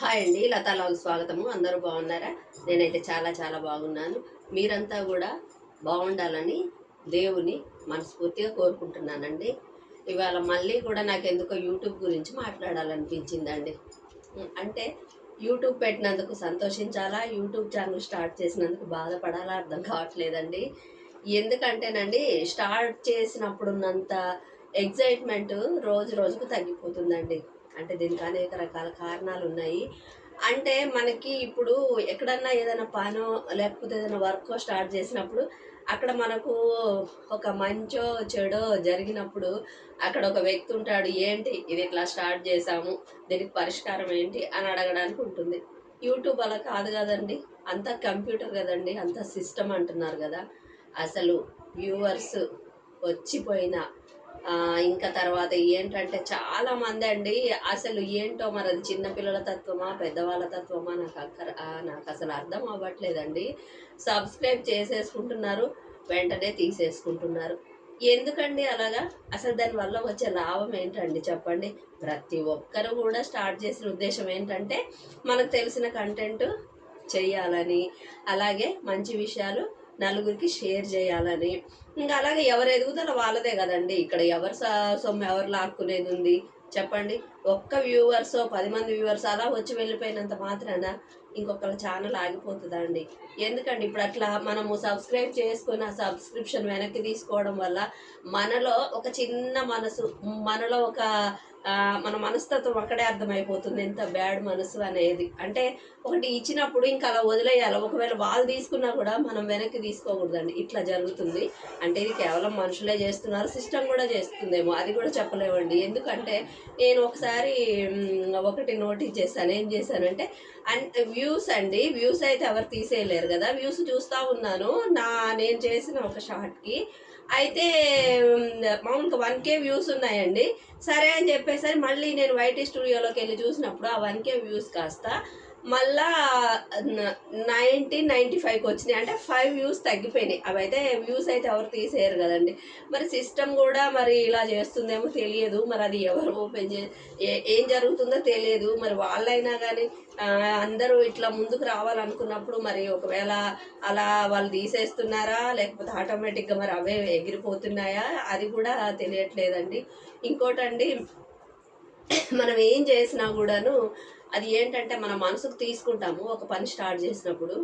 Hi అండి. లతాలాల్ స్వాగతము. అందరూ బాగున్నారా? నేనైతే చాలా చాలా బాగున్నాను. మీరంతా కూడా బాగుండాలని దేవుని మనస్ఫూర్తిగా కోరుకుంటున్నానండి. ఇవాళ మళ్ళీ కూడా నాకు ఎందుకో యూట్యూబ్ గురించి మాట్లాడాలనిపించిందండి. అంటే యూట్యూబ్ పెట్టినందుకు సంతోషించాలా? యూట్యూబ్ ఛానల్ స్టార్ట్ చేసినందుకు బాధపడాలా? అర్థం కావట్లేదండి. ఎందుకంటేనండి స్టార్ట్ చేసినప్పుడున్నంత ఎగ్జైట్మెంట్ రోజు రోజుకు తగ్గిపోతుందండి. అంటే దీనికి అనేక రకాల కారణాలు ఉన్నాయి అంటే మనకి ఇప్పుడు ఎక్కడన్నా ఏదైనా పనో లేకపోతే ఏదైనా వర్క్ స్టార్ట్ చేసినప్పుడు అక్కడ మనకు ఒక మంచో చెడో జరిగినప్పుడు అక్కడ ఒక వ్యక్తి ఉంటాడు ఏంటి ఇది ఇట్లా స్టార్ట్ చేసాము దీనికి పరిష్కారం ఏంటి? అని అడగడానికి ఉంటుంది. యూట్యూబ్ అలా కాదు కదండి. అంతా కంప్యూటర్ కదండి. అంతా సిస్టమ్ అంటున్నారు కదా. అసలు వ్యూవర్స్ వచ్చిపోయిన ఇంకా తర్వాత ఏంటంటే చాలా మంది అండి అసలు ఏంటో మరి అది చిన్నపిల్లల తత్వమా పెద్దవాళ్ళ తత్వమా నాకు అక్కర నాకు అసలు అర్థం అవ్వట్లేదండి. సబ్స్క్రైబ్ చేసేసుకుంటున్నారు వెంటనే తీసేసుకుంటున్నారు. ఎందుకండి అలాగా? అసలు దానివల్ల వచ్చే లాభం ఏంటండి చెప్పండి? ప్రతి ఒక్కరు కూడా స్టార్ట్ చేసిన ఉద్దేశం ఏంటంటే మనకు తెలిసిన కంటెంట్ చేయాలని అలాగే మంచి విషయాలు నలుగురికి షేర్ చేయాలని. ఇంకా అలాగే ఎవరు ఎదుగుదల వాళ్ళదే కదండి. ఇక్కడ ఎవరు స- సొమ్ము ఎవరు లాక్కునేది ఉంది? చెప్పండి. ఒక్క వ్యూవర్స్ పది మంది వ్యూవర్స్ అలా వచ్చి వెళ్ళిపోయినంత మాత్రాన? ఇంకొకళ్ళ ఛానల్ ఆగిపోతుందండి. ఎందుకండి? ఇప్పుడు అట్లా మనము సబ్స్క్రైబ్ చేసుకుని ఆ సబ్స్క్రిప్షన్ వెనక్కి తీసుకోవడం వల్ల మనలో ఒక చిన్న మనసు మనలో ఒక మన మనస్తత్వం అక్కడే అర్థమైపోతుంది. ఎంత బ్యాడ్ మనసు అనేది. అంటే ఒకటి ఇచ్చినప్పుడు ఇంకా అలా వదిలేయాలి. ఒకవేళ వాళ్ళు తీసుకున్నా కూడా మనం వెనక్కి తీసుకోకూడదండి. ఇట్లా జరుగుతుంది. అంటే ఇది కేవలం మనుషులే చేస్తున్నారు సిస్టమ్ కూడా చేస్తుందేమో. అది కూడా చెప్పలేమండి. ఎందుకంటే నేను ఒకసారి ఒకటి నోటీస్ చేశాను. ఏం చేశానంటే అన్ వ్యూస్ అండి. వ్యూస్ అయితే ఎవరు తీసేయలేరు కదా. వ్యూస్ చూస్తూ ఉన్నాను. నా నేను చేసిన ఒక షార్ట్కి అయితే మామూలుగా వన్ కే వ్యూస్ ఉన్నాయండి. సరే అని చెప్పేసరి మళ్ళీ నేను వైటీ స్టూడియోలోకి వెళ్ళి చూసినప్పుడు ఆ వన్ కే వ్యూస్ కాస్త మళ్ళా నైన్టీన్ నైంటీ ఫైవ్కి వచ్చినాయి. అంటే ఫైవ్ వ్యూస్ తగ్గిపోయినాయి. అవి అయితే వ్యూస్ అయితే ఎవరు తీసేయరు కదండి. మరి సిస్టమ్ కూడా మరి ఇలా చేస్తుందేమో తెలియదు. మరి అది ఎవరు ఓపెన్ చే ఏ- ఏం జరుగుతుందో తెలియదు. మరి వాళ్ళైనా కానీ అందరూ ఇట్లా ముందుకు రావాలనుకున్నప్పుడు మరి ఒకవేళ అలా వాళ్ళు తీసేస్తున్నారా? లేకపోతే ఆటోమేటిక్గా మరి అవే ఎగిరిపోతున్నాయా? అది కూడా తెలియట్లేదండి. ఇంకోటండి మనం ఏం చేసినా కూడాను అది ఏంటంటే మన మనసుకు తీసుకుంటాము. ఒక పని స్టార్ట్ చేసినప్పుడు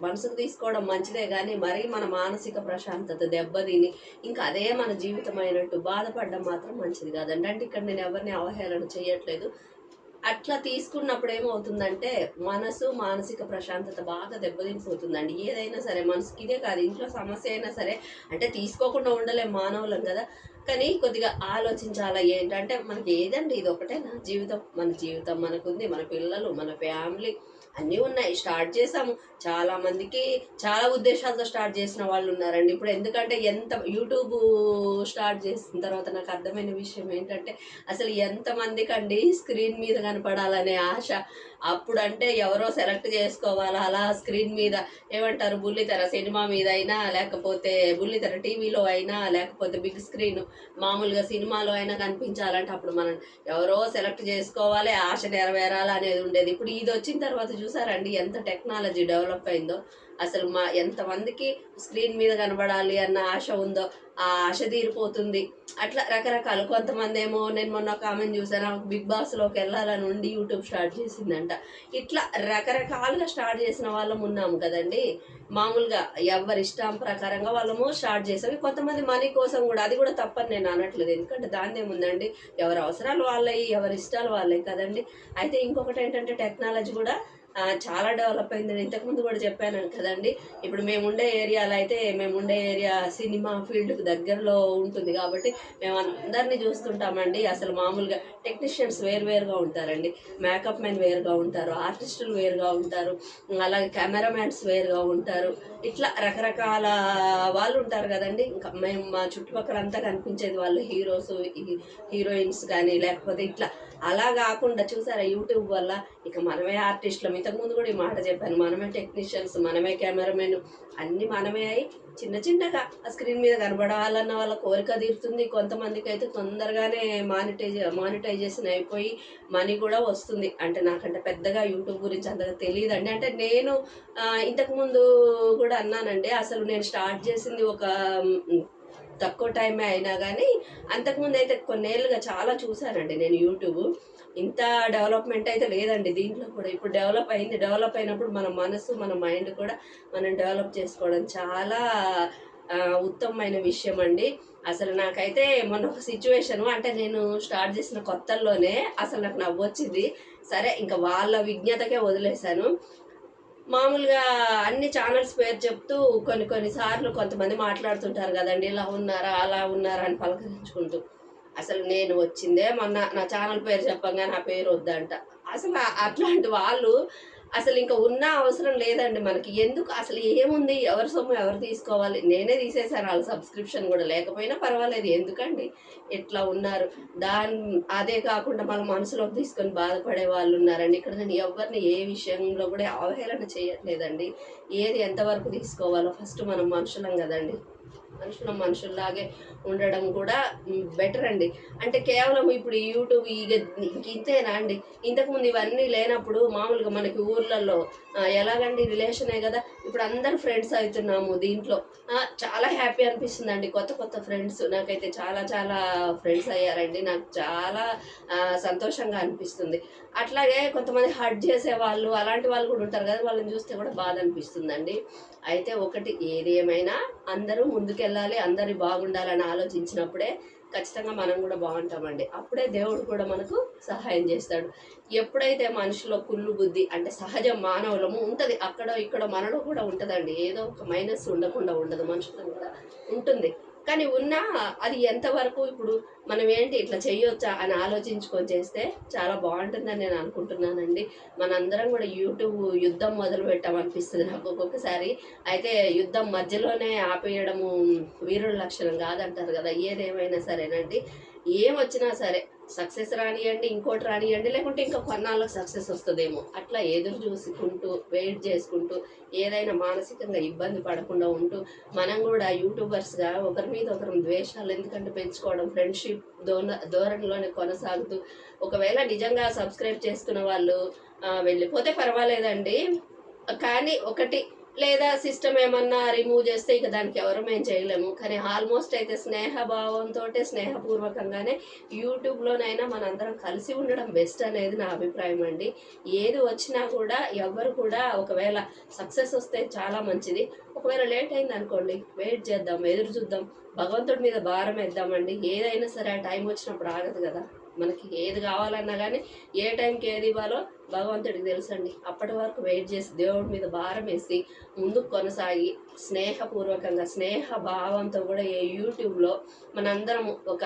మనసుకు తీసుకోవడం మంచిదే కానీ మరీ మన మానసిక ప్రశాంతత దెబ్బతిని ఇంకా అదే మన జీవితం అయినట్టు బాధపడడం మాత్రం మంచిది కాదండి. అంటే ఇక్కడ నేను ఎవరిని అవహేళన చేయట్లేదు. అట్లా తీసుకున్నప్పుడు ఏమవుతుందంటే మనసు మానసిక ప్రశాంతత బాగా దెబ్బతినిపోతుందండి. ఏదైనా సరే మనసుకి ఇదే కాదు ఇంట్లో సమస్య అయినా సరే అంటే తీసుకోకుండా ఉండలేం మానవులం కదా. కానీ కొద్దిగా ఆలోచించాలా ఏంటంటే మనకి ఏదండి ఇది ఒకటేనా? జీవితం మన జీవితం మనకుంది మన పిల్లలు మన ఫ్యామిలీ అన్నీ ఉన్నాయి. స్టార్ట్ చేసాము చాలా మందికి చాలా ఉద్దేశాలతో స్టార్ట్ చేసిన వాళ్ళు ఉన్నారండి. ఇప్పుడు ఎందుకంటే ఎంత యూట్యూబ్ స్టార్ట్ చేసిన తర్వాత నాకు అర్థమైన విషయం ఏంటంటే అసలు ఎంతమందికి అండి స్క్రీన్ మీద కనపడాలనే ఆశ. అప్పుడు అంటే ఎవరో సెలెక్ట్ చేసుకోవాలా? అలా స్క్రీన్ మీద ఏమంటారు? బుల్లితెర సినిమా మీద అయినా లేకపోతే బుల్లితెర టీవీలో అయినా లేకపోతే బిగ్ స్క్రీన్ మామూలుగా సినిమాలో అయినా కనిపించాలంటే అప్పుడు మనం ఎవరో సెలెక్ట్ చేసుకోవాలి ఆశ నెరవేరాలి అనేది ఉండేది. ఇప్పుడు ఇది వచ్చిన తర్వాత చూసారండి ఎంత టెక్నాలజీ డెవలప్ అయిందో. అసలు మా ఎంతమందికి స్క్రీన్ మీద కనబడాలి అన్న ఆశ ఉందో ఆ ఆశ తీరిపోతుంది. అట్లా రకరకాలు. కొంతమంది ఏమో నేను మొన్న ఒక ఆమెను చూసాను బిగ్ బాస్లోకి వెళ్ళాలని ఉండి యూట్యూబ్ స్టార్ట్ చేసిందంట. ఇట్లా రకరకాలుగా స్టార్ట్ చేసిన వాళ్ళం ఉన్నాము కదండి. మామూలుగా ఎవరి ఇష్టం ప్రకారంగా వాళ్ళము స్టార్ట్ చేసాము. కొంతమంది మనీ కోసం కూడా అది కూడా తప్పని నేను అనట్లేదు. ఎందుకంటే దాని ఏముందండి? ఎవరి అవసరాలు వాళ్ళవి ఎవరి ఇష్టాలు వాళ్ళవి కదండి. అయితే ఇంకొకటి ఏంటంటే టెక్నాలజీ కూడా చాలా డెవలప్ అయిందని ఇంతకుముందు కూడా చెప్పాను కదండి. ఇప్పుడు మేము ఉండే ఏరియాలో అయితే మేము ఉండే ఏరియా సినిమా ఫీల్డ్కి దగ్గరలో ఉంటుంది కాబట్టి మేము అందరినీ చూస్తుంటామండి. అసలు మామూలుగా టెక్నీషియన్స్ వేరువేరుగా ఉంటారండి. మేకప్ మెన్ వేరుగా ఉంటారు ఆర్టిస్టులు వేరుగా ఉంటారు అలాగే కెమెరామ్యాన్స్ వేరుగా ఉంటారు. ఇట్లా రకరకాల వాళ్ళు ఉంటారు కదండి. ఇంకా మేము మా చుట్టుపక్కల అంతా కనిపించేది వాళ్ళు హీరోస్ హీరోయిన్స్ కానీ లేకపోతే ఇట్లా అలా కాకుండా చూసారా యూట్యూబ్ వల్ల ఇక మనమే ఆర్టిస్టులం ఇంతకుముందు కూడా ఈ మాట చెప్పాను మనమే టెక్నీషియన్స్ మనమే కెమెరామెన్ అన్నీ మనమే అయి చిన్న చిన్నగా ఆ స్క్రీన్ మీద కనబడాలన్న వాళ్ళ కోరిక తీరుతుంది. కొంతమందికి అయితే తొందరగానే మానిటైజ్ మానిటైజేషన్ అయిపోయి మనీ కూడా వస్తుంది. అంటే నాకంటే పెద్దగా యూట్యూబ్ గురించి అంతగా తెలియదండి. అంటే నేను ఇంతకుముందు కూడా అన్నానండి అసలు నేను స్టార్ట్ చేసింది ఒక తక్కువ టైమే అయినా కానీ అంతకుముందు అయితే కొన్నేళ్ళుగా చాలా చూశానండి నేను యూట్యూబ్. ఇంత డెవలప్మెంట్ అయితే లేదండి దీంట్లో కూడా. ఇప్పుడు డెవలప్ అయింది డెవలప్ అయినప్పుడు మన మనసు మన మైండ్ కూడా మనం డెవలప్ చేసుకోవడం చాలా ఉత్తమమైన విషయం అండి అసలు నాకైతే మొన్న ఒక సిచ్యువేషను అంటే నేను స్టార్ట్ చేసిన కొత్తల్లోనే అసలు నాకు నవ్వొచ్చింది. సరే ఇంకా వాళ్ళ విజ్ఞతకే వదిలేశాను. మామూలుగా అన్ని ఛానల్స్ పేరు చెప్తూ కొన్ని కొన్ని సార్లు కొంతమంది మాట్లాడుతుంటారు కదండి ఇలా ఉన్నారా అలా ఉన్నారా అని పలకరించుకుంటూ. అసలు నేను వచ్చిందే మొన్న నా ఛానల్ పేరు చెప్పంగా నా పేరు వద్దంట. అసలు అట్లాంటి వాళ్ళు అసలు ఇంకా ఉన్న అవసరం లేదండి మనకి. ఎందుకు? అసలు ఏముంది? ఎవరి సొమ్ము ఎవరు తీసుకోవాలి? నేనే తీసేశాను. వాళ్ళ సబ్స్క్రిప్షన్ కూడా లేకపోయినా పర్వాలేదు. ఎందుకండి? ఎట్లా ఉన్నారు? దాని అదే కాకుండా మన మనసులో తీసుకొని బాధపడే వాళ్ళు ఉన్నారండి. ఇక్కడ నేను ఎవరిని ఏ విషయంలో కూడా అవహేళన చేయట్లేదండి. ఏది ఎంతవరకు తీసుకోవాలో ఫస్ట్ మనం మనుషులం కదండి. మనుషుల మనుషుల్లాగే ఉండడం కూడా బెటర్ అండి. అంటే కేవలం ఇప్పుడు ఈ యూట్యూబ్ ఇక ఇంతేనా అండి? ఇంతకుముందు ఇవన్నీ లేనప్పుడు మామూలుగా మనకి ఊర్లలో ఎలాగండి రిలేషనే కదా? ఇప్పుడు అందరు ఫ్రెండ్స్ అవుతున్నాము దీంట్లో. చాలా హ్యాపీ అనిపిస్తుంది అండి కొత్త కొత్త ఫ్రెండ్స్. నాకైతే చాలా చాలా ఫ్రెండ్స్ అయ్యారండి. నాకు చాలా సంతోషంగా అనిపిస్తుంది. అట్లాగే కొంతమంది హర్ట్ చేసే వాళ్ళు అలాంటి వాళ్ళు కూడా ఉంటారు కదా? వాళ్ళని చూస్తే కూడా బాధ అనిపిస్తుందండి. అయితే ఒకటి ఏది ఏమైనా అందరూ ముందుకెళ్ళాలి అందరి బాగుండాలని ఆలోచించినప్పుడే ఖచ్చితంగా మనం కూడా బాగుంటామండి. అప్పుడే దేవుడు కూడా మనకు సహాయం చేస్తాడు. ఎప్పుడైతే మనిషిలో కుళ్ళు బుద్ధి అంటే సహజ మానవులము ఉంటుంది అక్కడ ఇక్కడ మనలో కూడా ఉంటుందండి. ఏదో ఒక మైనస్ ఉండకుండా ఉండదు మనుషులు కూడా ఉంటుంది. కానీ ఉన్నా అది ఎంతవరకు ఇప్పుడు మనం ఏంటి ఇట్లా చేయొచ్చా అని ఆలోచించుకొని చేస్తే చాలా బాగుంటుందని నేను అనుకుంటున్నానండి. మనందరం కూడా యూట్యూబ్ యుద్ధం మొదలు పెట్టామనిపిస్తుంది నాకు ఒక్కొక్కసారి. అయితే యుద్ధం మధ్యలోనే ఆపేయడము వీరుల లక్షణం కాదంటారు కదా ఏదేమైనా సరేనండి. ఏం వచ్చినా సరే సక్సెస్ రానియండి ఇంకోటి రానియండి లేకుంటే ఇంకా కొన్నాళ్ళకి సక్సెస్ వస్తుందేమో. అట్లా ఎదురు చూసుకుంటూ వెయిట్ చేసుకుంటూ ఏదైనా మానసికంగా ఇబ్బంది పడకుండా ఉంటూ మనం కూడా యూట్యూబర్స్గా ఒకరి మీద ఒకరు ద్వేషాలు ఎందుకంటే పెంచుకోవడం ఫ్రెండ్షిప్ దోన ధోరణిలోనే కొనసాగుతూ ఒకవేళ నిజంగా సబ్స్క్రైబ్ చేసుకున్న వాళ్ళు వెళ్ళిపోతే పర్వాలేదండి. కానీ ఒకటి లేదా సిస్టమ్ ఏమన్నా రిమూవ్ చేస్తే ఇక దానికి ఎవరు మేము చేయలేము. కానీ ఆల్మోస్ట్ అయితే స్నేహభావంతో స్నేహపూర్వకంగానే యూట్యూబ్లోనైనా మనందరం కలిసి ఉండడం బెస్ట్ అనేది నా అభిప్రాయం అండి. ఏది వచ్చినా కూడా ఎవరు కూడా ఒకవేళ సక్సెస్ వస్తే చాలా మంచిది. ఒకవేళ లేట్ అయింది అనుకోండి వెయిట్ చేద్దాం ఎదురు చూద్దాం భగవంతుడి మీద భారం వేద్దామండి. ఏదైనా సరే ఆ టైం వచ్చినప్పుడు ఆగదు కదా. మనకి ఏది కావాలన్నా కానీ ఏ టైంకి ఏది ఇవ్వాలో భగవంతుడికి తెలుసండి. అప్పటి వరకు వెయిట్ చేసి దేవుడి మీద భారం వేసి ముందుకు కొనసాగి స్నేహపూర్వకంగా స్నేహ భావంతో కూడా ఏ యూట్యూబ్లో మనందరం ఒక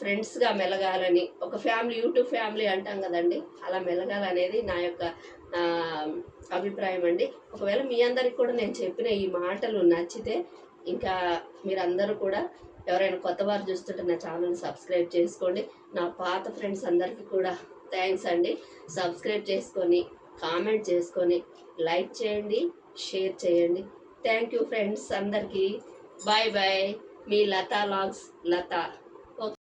ఫ్రెండ్స్గా మెలగాలని ఒక ఫ్యామిలీ యూట్యూబ్ ఫ్యామిలీ అంటాం కదండి. అలా మెలగాలనేది నా యొక్క అభిప్రాయం అండి. ఒకవేళ మీ అందరికి కూడా నేను చెప్పిన ఈ మాటలు నచ్చితే ఇంకా మీరందరూ కూడా ఎవరైనా కొత్త వారు చూస్తుంటే నా ఛానల్ సబ్స్క్రైబ్ చేసుకోండి. నా పాత ఫ్రెండ్స్ అందరికీ కూడా థ్యాంక్స్ అండి. సబ్స్క్రైబ్ చేసుకొని కామెంట్ చేసుకొని లైక్ చేయండి షేర్ చేయండి. థ్యాంక్ యూ ఫ్రెండ్స్ అందరికీ. బాయ్ బాయ్ మీ లతా లాగ్స్ లత.